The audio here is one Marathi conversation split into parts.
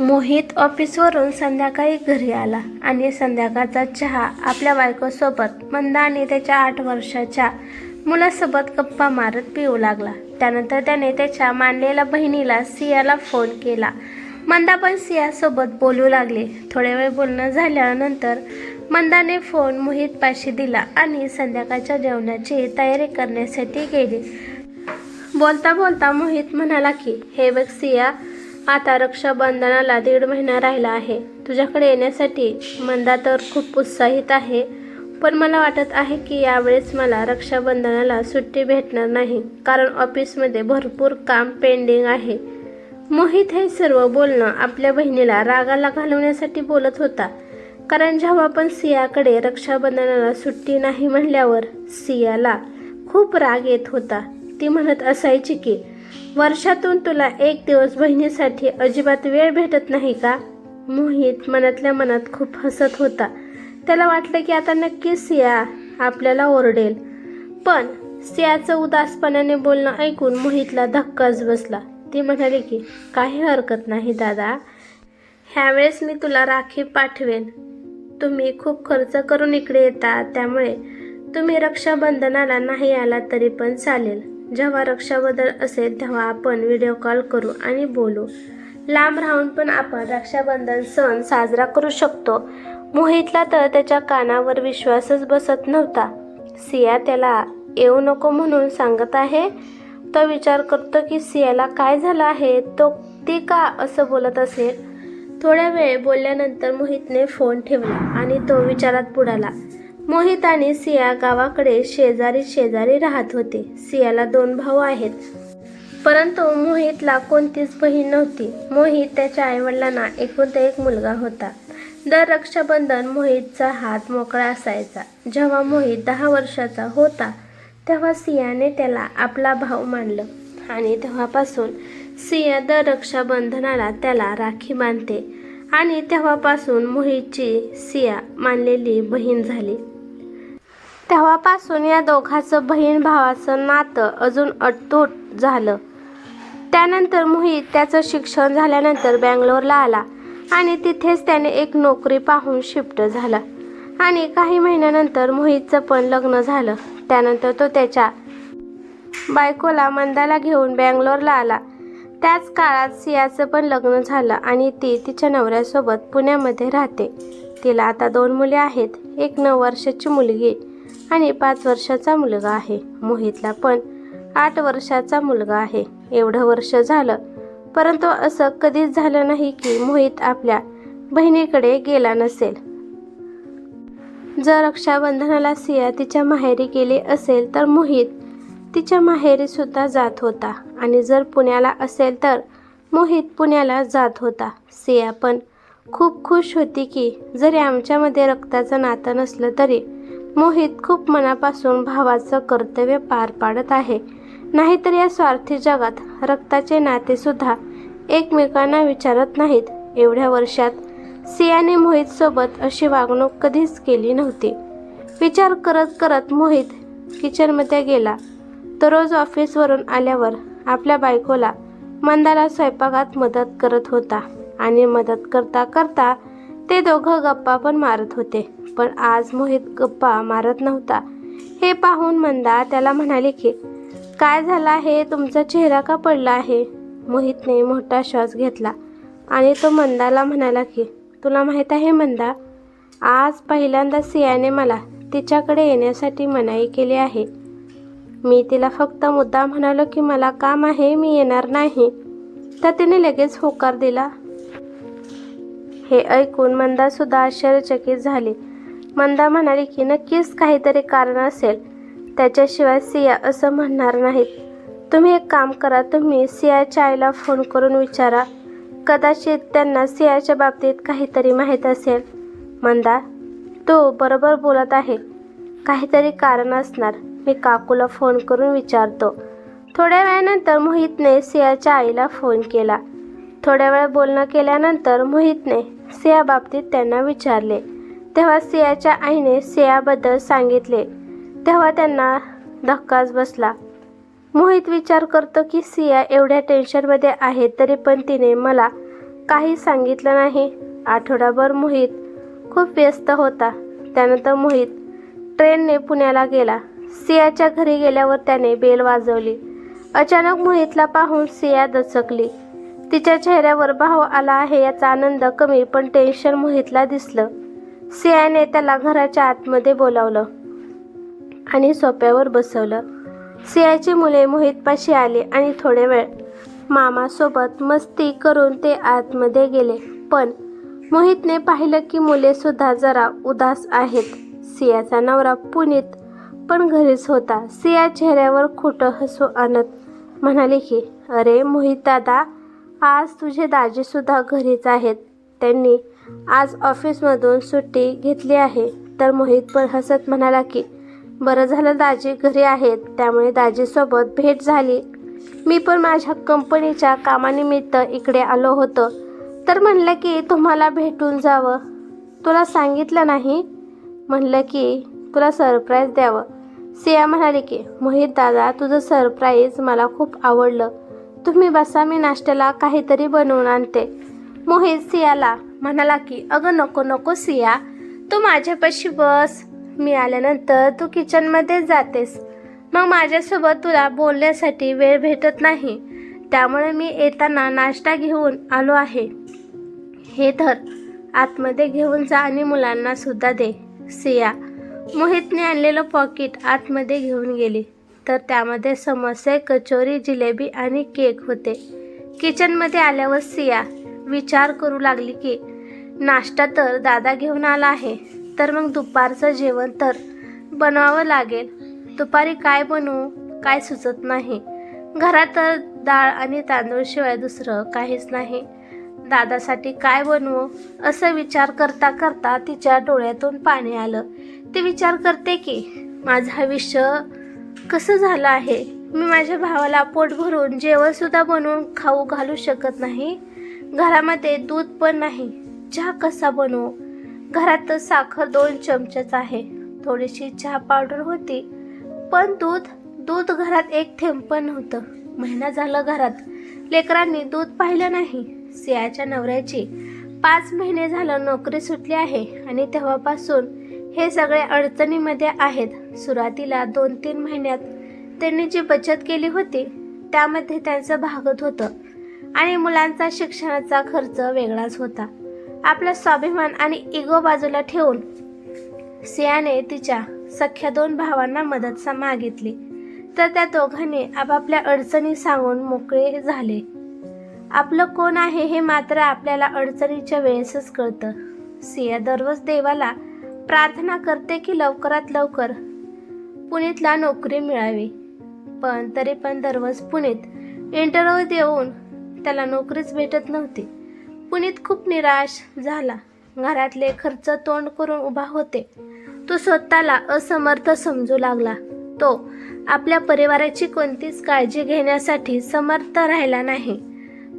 मोहित ऑफिसवरून संध्याकाळी घरी आला आणि संध्याकाळचा चहा आपल्या बायकोसोबत मंदा आणि त्याच्या आठ वर्षाच्या मुलासोबत गप्पा मारत पिऊ लागला. त्यानंतर त्याने त्याच्या मानलेल्या बहिणीला सियाला फोन केला. मंदा पण सियासोबत बोलू लागले. थोड्या वेळ बोलणं झाल्यानंतर मंदाने फोन मोहित पाशी दिला आणि संध्याकाळच्या जेवणाची तयारी करण्यासाठी गेली. बोलता बोलता मोहित म्हणाला की हे बघ सिया आता रक्षाबंधनाला दीड महिना राहिला आहे. तुझ्याकडे येण्यासाठी मंदा तर खूप उत्साहित आहे पण मला वाटत आहे की यावेळेस मला रक्षाबंधनाला सुट्टी भेटणार नाही कारण ऑफिसमध्ये भरपूर काम पेंडिंग आहे. मोहित हे सर्व बोलणं आपल्या बहिणीला रागाला घालवण्यासाठी बोलत होता कारण जेव्हा पण सियाकडे रक्षाबंधनाला सुट्टी नाही म्हणल्यावर सियाला खूप राग येत होता. ती म्हणत असायची की वर्षातून तुला एक दिवस बहिणीसाठी अजिबात वेळ भेटत नाही का? मोहित मनातल्या मनात खूप हसत होता. त्याला वाटलं की आता नक्कीच सिया आपल्याला ओरडेल. पण सियाचं उदासपणाने बोलणं ऐकून मोहितला धक्काच बसला. ती म्हणाली की काही हरकत नाही दादा. ह्यावेळेस मी तुला राखी पाठवेन. तुम्ही खूप खर्च करून इकडे येता त्यामुळे तुम्ही रक्षाबंधनाला नाही आला तरी पण चालेल. जेव्हा रक्षाबंधन असेल तेव्हा आपण व्हिडिओ कॉल करू आणि बोलू. लांब राहून पण आपण रक्षाबंधन सण साजरा करू शकतो. मोहितला तर त्याच्या कानावर विश्वासच बसत नव्हता. सिया त्याला येऊ नको म्हणून सांगत आहे. तो विचार करतो की सियाला काय झालं आहे तो ती का असं बोलत असेल? थोड्या वेळ बोलल्यानंतर मोहितने फोन ठेवला आणि तो विचारात बुडाला. मोहित आणि सिया गावाकडे शेजारी शेजारी राहत होते. सियाला दोन भाऊ आहेत. परंतु मोहितला कोणतीच बहीण नव्हती. मोहित त्याच्या आईवडिलांना एकूण एक मुलगा होता. दर रक्षाबंधन मोहितचा हात मोकळा असायचा. जेव्हा मोहित दहा वर्षाचा होता तेव्हा सियाने त्याला आपला भाऊ मानलं. आणि तेव्हापासून सिया दर रक्षाबंधनाला त्याला राखी बांधते. आणि तेव्हापासून मोहितची सिया मानलेली बहीण झाली. तेव्हापासून या दोघांचं बहीण भावाचं नातं अजून अटूट झालं. त्यानंतर मोहित त्याचं शिक्षण झाल्यानंतर बँगलोरला आला आणि तिथेच त्याने एक नोकरी पाहून शिफ्ट झाला. आणि काही महिन्यानंतर मोहितचं पण लग्न झालं. त्यानंतर तो त्याच्या बायकोला मंदाला घेऊन बँगलोरला आला. त्याच काळात सियाचं पण लग्न झालं आणि ती तिच्या नवऱ्यासोबत पुण्यामध्ये राहते. तिला आता दोन मुले आहेत. एक नऊ वर्षाची मुलगी आणि पाच वर्षाचा मुलगा आहे. मोहितला पण आठ वर्षाचा मुलगा आहे. एवढं वर्ष झालं. परंतु असं कधीच झालं नाही की मोहित आपल्या बहिणीकडे गेला नसेल. जर रक्षाबंधनाला सिया तिच्या माहेरी गेली असेल तर मोहित तिच्या माहेरी सुद्धा जात होता. आणि जर पुण्याला असेल तर मोहित पुण्याला जात होता. सिया पण खूप खुश होती की जरी आमच्यामध्ये रक्ताचं नातं नसलं तरी मोहित खूप मनापासून भावाचं कर्तव्य पार पाडत आहे. नाहीतर या स्वार्थी जगात रक्ताचे नातेसुद्धा एकमेकांना विचारत नाहीत. एवढ्या वर्षात सियाने मोहितसोबत अशी वागणूक कधीच केली नव्हती. विचार करत करत मोहित किचनमध्ये गेला. तो रोज ऑफिसवरून आल्यावर आपल्या बायकोला मंदाला स्वयंपाकात मदत करत होता आणि मदत करता करता ते दोघं गप्पा पण मारत होते. पण आज मोहित गप्पा मारत नव्हता. हे पाहून मंदा त्याला म्हणाले की काय झालं आहे? तुमचा चेहरा का पडला आहे? मोहितने मोठा श्वास घेतला आणि तो मंदाला म्हणाला की तुला माहीत आहे मंदा आज पहिल्यांदा सियाने मला तिच्याकडे येण्यासाठी मनाई केली आहे. मी तिला फक्त मुद्दा म्हणालो की मला काम आहे मी येणार नाही. तर तिने लगेच होकार दिला. हे ऐकून मंदासुद्धा आश्चर्यचकित झाली. मंदा म्हणाली की नक्कीच काहीतरी कारण असेल. त्याच्याशिवाय सिया असं म्हणणार नाहीत. तुम्ही एक काम करा तुम्ही सियाच्या आईला फोन करून विचारा. कदाचित त्यांना सियाच्या बाबतीत काहीतरी माहीत असेल. मंदा तो बरोबर बोलत आहे. काहीतरी कारण असणार. मी काकूला फोन करून विचारतो. थोड्या वेळानंतर मोहितने सियाच्या आईला फोन केला. थोड्या वेळ बोलणं केल्यानंतर मोहितने सिया बाबतीत त्यांना विचारले. तेव्हा सियाच्या आईने सियाबद्दल सांगितले. तेव्हा त्यांना धक्काच बसला. मोहित विचार करतो की सिया एवढ्या टेन्शनमध्ये आहे तरी पण तिने मला काही सांगितलं नाही. आठवडाभर मोहित खूप व्यस्त होता. त्यानंतर मोहित ट्रेनने पुण्याला गेला. सियाच्या घरी गेल्यावर त्याने बेल वाजवली. अचानक मोहितला पाहून सिया दचकली. तिच्या चेहऱ्यावर भाव आला आहे याचा आनंद कमी पण टेन्शन मोहितला दिसलं. सियाने त्याला घराच्या आतमध्ये बोलावलं आणि सोप्यावर बसवलं. सियाची मुले मोहितपाशी आली आणि थोडे वेळ मामासोबत मस्ती करून ते आतमध्ये गेले. पण मोहितने पाहिलं की मुले सुद्धा जरा उदास आहेत. सियाचा नवरा पुनीत पण घरीच होता. सिया चेहऱ्यावर खोटं हसू आणत म्हणाली की अरे मोहित दादा आज तुझे दाजीसुद्धा घरीच आहेत. त्यांनी आज ऑफिसमधून सुट्टी घेतली आहे. तर मोहित पण हसत म्हणाला की बरं झालं दाजी घरी आहेत त्यामुळे दाजीसोबत भेट झाली. मी पण माझ्या कंपनीच्या कामानिमित्त इकडे आलो होतो. तर म्हणलं की तुम्हाला भेटून जावं. तुला सांगितलं नाही? म्हणलं की तुला सरप्राईज द्यावं. सिया म्हणाली की मोहित दादा तुझं सरप्राईज मला खूप आवडलं. तुम्ही बसा मी नाश्त्याला काहीतरी बनवून आणते. मोहित सियाला म्हणाला की अगं नको नको सिया. तू माझ्यापाशी बस. मी आल्यानंतर तू किचनमध्ये जातेस. मग माझ्यासोबत तुला बोलण्यासाठी वेळ भेटत नाही. त्यामुळे मी येताना नाश्ता घेऊन आलो आहे. हे धर. आतमध्ये घेऊन जा आणि मुलांना सुद्धा दे. सिया मोहितने आणलेलं पॉकेट आतमध्ये घेऊन गेली. तर त्यामध्ये समोसे कचोरी जिलेबी आणि केक होते. किचनमध्ये आल्यावर सिया विचार करू लागली की नाश्ता तर दादा घेऊन आला आहे तर मग दुपारचं जेवण तर बनवावं लागेल. दुपारी काय बनवू काय सुचत नाही. घरात तर डाळ आणि तांदूळशिवाय दुसरं काहीच नाही. दादासाठी काय बनवू असं विचार करता करता तिच्या डोळ्यातून पाणी आलं. ते विचार करते की माझं आयुष्य कसं झालं आहे? मी माझ्या भावाला पोट भरून जेवणसुद्धा बनवून खाऊ घालू शकत नाही? घरामध्ये दूध पण नाही चहा कसा बनवू? घरात तर साखर दोन चमचेच आहे. थोडीशी चहा पावडर होती पण दूध दूध घरात एक थेंब पण नव्हतं. महिना झाला घरात. लेकरांनी दूध पाहिलं नाही. सियाच्या नवऱ्याची पाच महिने झालं नोकरी सुटली आहे आणि तेव्हापासून हे सगळे अडचणीमध्ये आहेत. सुरुवातीला दोन तीन महिन्यात त्यांनी जी बचत केली होती त्यामध्ये त्यांचं भागत होतं. आणि मुलांचा शिक्षणाचा खर्च वेगळाच होता. आपला स्वाभिमान आणि इगो बाजूला ठेवून सियाने तिच्या सख्या दोन भावांना मदत सा- मागितली तर त्या दोघांनी आपापल्या अडचणी सांगून मोकळे झाले. आपलं कोण आहे हे मात्र आपल्याला अडचणीच्या वेळेसच कळतं. सिया दररोज देवाला प्रार्थना करते की लवकरात लवकर पुणेतला नोकरी मिळावी. पण तरी पण दररोज पुणेत इंटरव्ह्यू देऊन त्याला नोकरीच भेटत नव्हती. पुनीत खूप निराश झाला. घरातले खर्च तोंड करून उभा होते. तो स्वतःला असमर्थ समजू लागला. तो आपल्या परिवाराची कोणतीच काळजी घेण्यासाठी समर्थ राहिला नाही.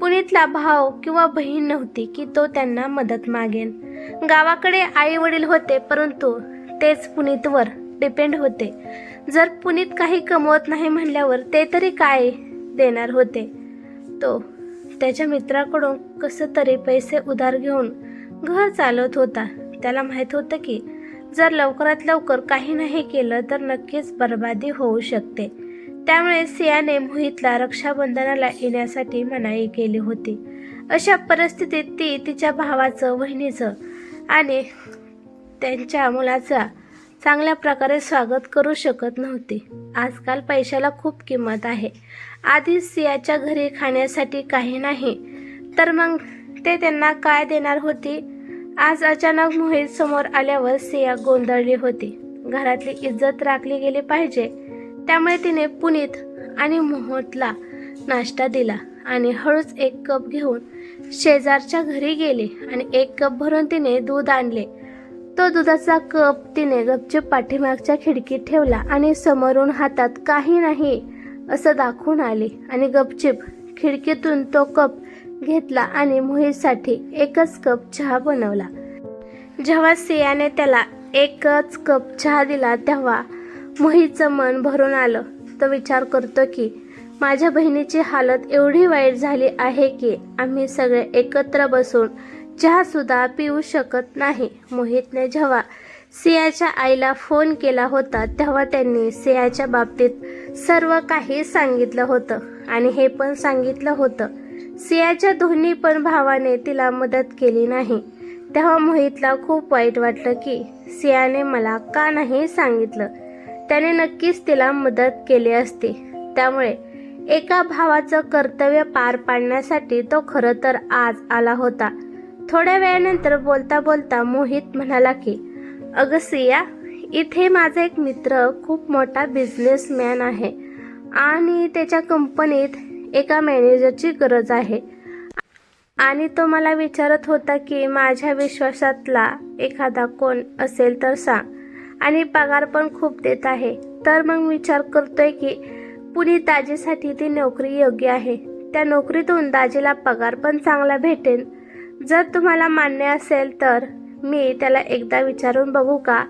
पुनीतला भाव किंवा बहीण नव्हती की तो त्यांना मदत मागेन. गावाकडे आई वडील होते परंतु तेच पुनीतवर डिपेंड होते. जर पुनीत काही कमवत नाही म्हणल्यावर ते तरी काय देणार होते? तो त्याच्या मित्राकडून कसं तरी पैसे उधार घेऊन घर चालवत होता. त्याला माहीत होतं की जर लवकरात लवकर काही नाही केलं तर नक्कीच बर्बादी होऊ शकते. त्यामुळे सियाने मोहितला रक्षाबंधनाला येण्यासाठी मनाई केली होती. अशा परिस्थितीत ती तिच्या भावाचं बहिणीचं आणि त्यांच्या मुलाचा चांगल्या प्रकारे स्वागत करू शकत नव्हती. आजकाल पैशाला खूप किंमत आहे. आधीच सियाच्या घरी खाण्यासाठी काही नाही. तर मग ते त्यांना काय देणार होती? आज अचानक मोहित समोर आल्यावर सिया गोंधळली होती. घरातली इज्जत राखली गेली पाहिजे. त्यामुळे तिने पुनीत आणि मोहतला नाश्ता दिला आणि हळूच एक कप घेऊन शेजारच्या घरी गेली आणि एक कप भरून तिने दूध आणले. तो दुधाचा कप तिने गपचूप पाठीमागच्या खिडकीत ठेवला आणि समोरून हातात काही नाही. असं दाखवून आले आणि गपचिप खिडकीतून तो कप घेतला आणि मोहितसाठी एकच कप चहा बनवला. जेव्हा सियाने त्याला एकच कप चहा दिला तेव्हा मोहितचं मन भरून आलं. तो विचार करतो की माझ्या बहिणीची हालत एवढी वाईट झाली आहे की आम्ही सगळे एकत्र बसून चहासुद्धा पिऊ शकत नाही. मोहितने जेव्हा सियाच्या आईला फोन केला होता तेव्हा त्यांनी सियाच्या बाबतीत सर्व काही सांगितलं होतं आणि हे पण सांगितलं होतं. सियाच्या दोन्ही पण भावाने तिला मदत केली नाही. तेव्हा मोहितला खूप वाईट वाटलं की सियाने मला का नाही सांगितलं? त्याने नक्कीच तिला मदत केली असती. त्यामुळे एका भावाचं कर्तव्य पार पाडण्यासाठी तो खरं तर आज आला होता. थोड्या वेळानंतर बोलता बोलता मोहित म्हणाला की अगं सिया इथे माझा एक मित्र खूप मोठा बिझनेसमॅन आहे. आणि त्याच्या कंपनीत एका मॅनेजरची गरज आहे. आणि तो मला विचारत होता की माझ्या विश्वासातला एखादा कोण असेल तर सांग. आणि पगार पण खूप देत आहे. तर मग विचार करतोय की पुणे दाजीसाठी ती नोकरी योग्य आहे. त्या नोकरीतून दाजीला पगार पण चांगला भेटेल जर तुम्हाला मान्य असेल तर मी त्याला एकदा विचारून बघू का?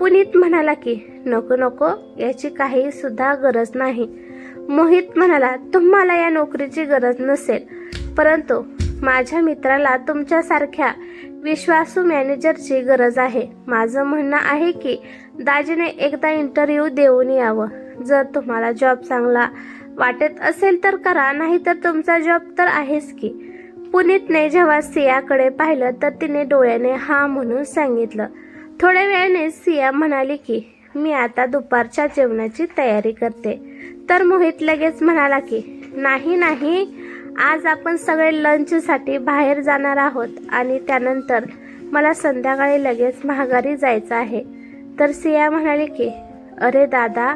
पुनीत म्हणाला की नको नको याची काही सुद्धा गरज नाही. मोहित म्हणाला तुम्हाला या नोकरीची गरज नसेल परंतु माझ्या मित्राला तुमच्यासारख्या विश्वासू मॅनेजरची गरज आहे. माझं म्हणणं आहे की दाजीने एकदा इंटरव्ह्यू देऊन यावं. जर तुम्हाला जॉब चांगला वाटत असेल तर करा नाहीतर तुमचा जॉब तर आहेच की. पुनीतने जेव्हा सियाकडे पाहिलं तर तिने डोळ्याने हा म्हणून सांगितलं. थोड्या वेळाने सिया म्हणाली की मी आता दुपारच्या जेवणाची तयारी करते. तर मोहित लगेच म्हणाला की नाही नाही. आज आपण सगळे लंचसाठी बाहेर जाणार आहोत आणि त्यानंतर मला संध्याकाळी लगेच महागारी जायचं आहे. तर सिया म्हणाली की अरे दादा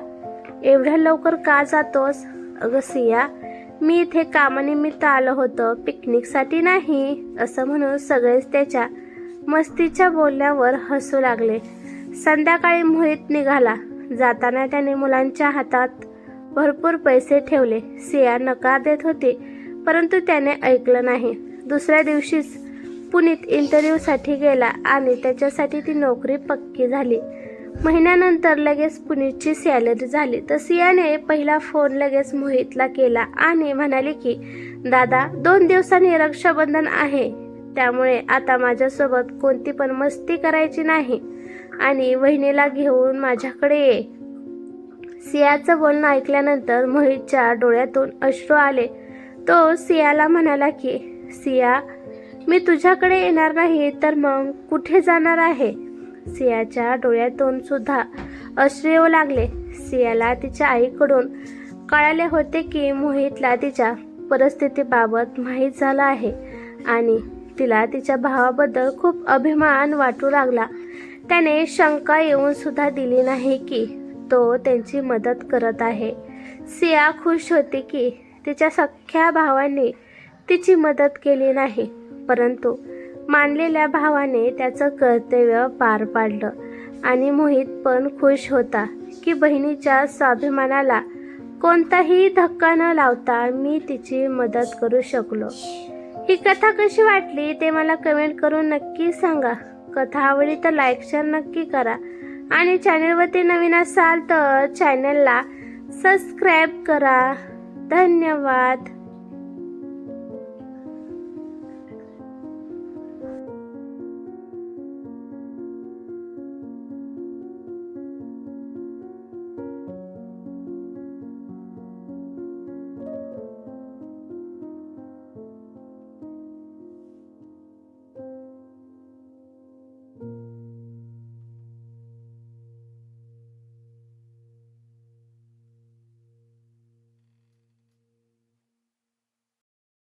एवढ्या लवकर का जातोस? अगं सिया मी इथे कामानिमित्त आलो होतो. पिकनिकसाठी नाही असं म्हणून सगळेच त्याच्या मस्तीच्या बोलण्यावर हसू लागले. संध्याकाळी मोहित निघाला. जाताना त्याने मुलांच्या हातात भरपूर पैसे ठेवले. सिया नकार देत होती परंतु त्याने ऐकलं नाही. दुसऱ्या दिवशीच पुनीत इंटरव्ह्यूसाठी गेला आणि त्याच्यासाठी ती नोकरी पक्की झाली. महिन्यानंतर लगेच पुनीतची सॅलरी झाली. तर सियाने पहिला फोन लगेच मोहितला केला आणि म्हणाली की दादा दोन दिवसांनी रक्षाबंधन आहे. त्यामुळे आता माझ्यासोबत कोणती पण मस्ती करायची नाही आणि वहिनीला घेऊन माझ्याकडे ये. सियाचं बोलणं ऐकल्यानंतर मोहितच्या डोळ्यातून अश्रू आले. तो सियाला म्हणाला की सिया मी तुझ्याकडे येणार नाही तर मग कुठे जाणार आहे? सियाच्या डोळ्यातून सुद्धा अश्रू येऊ लागले. सियाला तिच्या आईकडून कळाले होते की मोहितला तिच्या परिस्थितीबाबत माहीत झालं आहे आणि तिला तिच्या भावाबद्दल खूप अभिमान वाटू लागला. त्याने शंका येऊन सुद्धा दिली नाही की तो त्यांची मदत करत आहे. सिया खुश होती की तिच्या सख्ख्या भावाने तिची मदत केली नाही परंतु मानलेल्या भावाने त्याचं कर्तव्य पार पाडलं. आणि मोहित पण खुश होता की बहिणीच्या स्वाभिमानाला कोणताही धक्का न लावता मी तिची मदत करू शकलो. ही कथा कशी वाटली ते मला कमेंट करून नक्की सांगा. कथा आवडली तर लाईक शेअर नक्की करा. आणि चॅनलवरती नवीन असाल तर चॅनलला सबस्क्राईब करा. धन्यवाद.